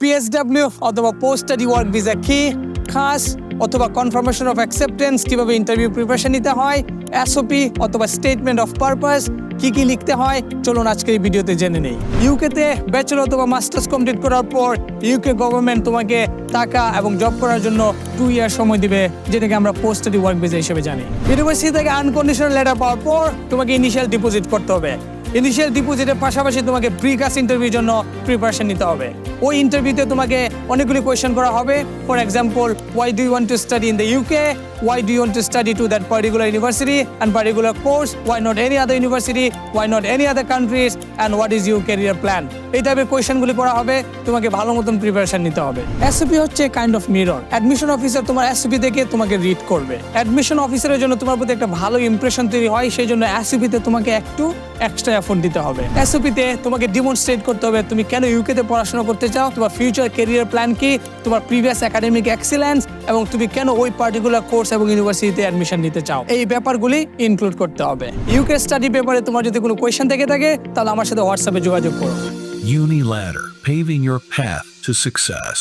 PSW অথবা post study work visa কি? CAS, অথবা কনফার্মেশন অফ অ্যাকসেপ্টেন্স কীভাবে ইন্টারভিউ প্রিপারেশন নিতে হয়? এসওপি অথবা স্টেটমেন্ট অফ পারপাস কি কি লিখতে হয়? চলুন আজকে এই ভিডিওতে জেনে নেই। ইউকেতে ব্যাচেলর অথবা মাস্টার্স কমপ্লিট করার পর ইউকে গভর্নমেন্ট তোমাকে টাকা এবং জব করার জন্য টু ইয়ার সময় দিবে, যেটাকে আমরা পোস্ট স্টাডি ওয়ার্ক ভিসা হিসেবে জানি। ইউনিভার্সিটি থেকে আনকন্ডিশনাল লেটার পাওয়ার পর তোমাকে ইনিশিয়াল ডিপোজিট করতে হবে। ইনিশিয়াল ডিপোজিটের পাশাপাশি তোমাকে প্রি প্রিকাস ইন্টারভিউর জন্য প্রিপারেশন নিতে হবে। ওই ইন্টারভিউতে তোমাকে অনেকগুলি কোয়েশ্চেন করা হবে। For example why do want to study in the UK why do want to study to that particular university and particular course why not any other university why not any other countries and what is you career plan এই টাইপের কোয়েশ্চেনগুলি করা হবে। তোমাকে ভালো মতন preparation নিতে হবে। SOP হচ্ছে kind of mirror admission officer তোমার এসওপি দেখে তোমাকে রিড করবে। অ্যাডমিশন অফিসারের জন্য তোমার প্রতি একটা ভালো ইমপ্রেশন তৈরি হয়। সেই জন্য এসওপিতে তোমাকে একটু এক্সট্রা এফোর্ট দিতে হবে। এসওপিতে তোমাকে ডিমনস্ট্রেট করতে হবে, তুমি কেন ইউকেতে পড়াশোনা করতে চাও? তোমার ফিউচার ক্যারিয়ার প্ল্যান কি তোমার প্রিভিয়াস একাডেমিক এক্সিলেন্স এবং তুমি কেন ওই পার্টিকুলার কোর্স এবং ইউনিভার্সিটিতে অ্যাডমিশন নিতে চাও? এই ব্যাপারগুলি ইনক্লুড করতে হবে। ইউকে স্টাডি পেপারে তোমার যদি কোনো কোয়েশ্চেন থেকে থাকে তাহলে আমার সাথে হোয়াটসঅ্যাপে যোগাযোগ করো। Uniladder, paving your path to success.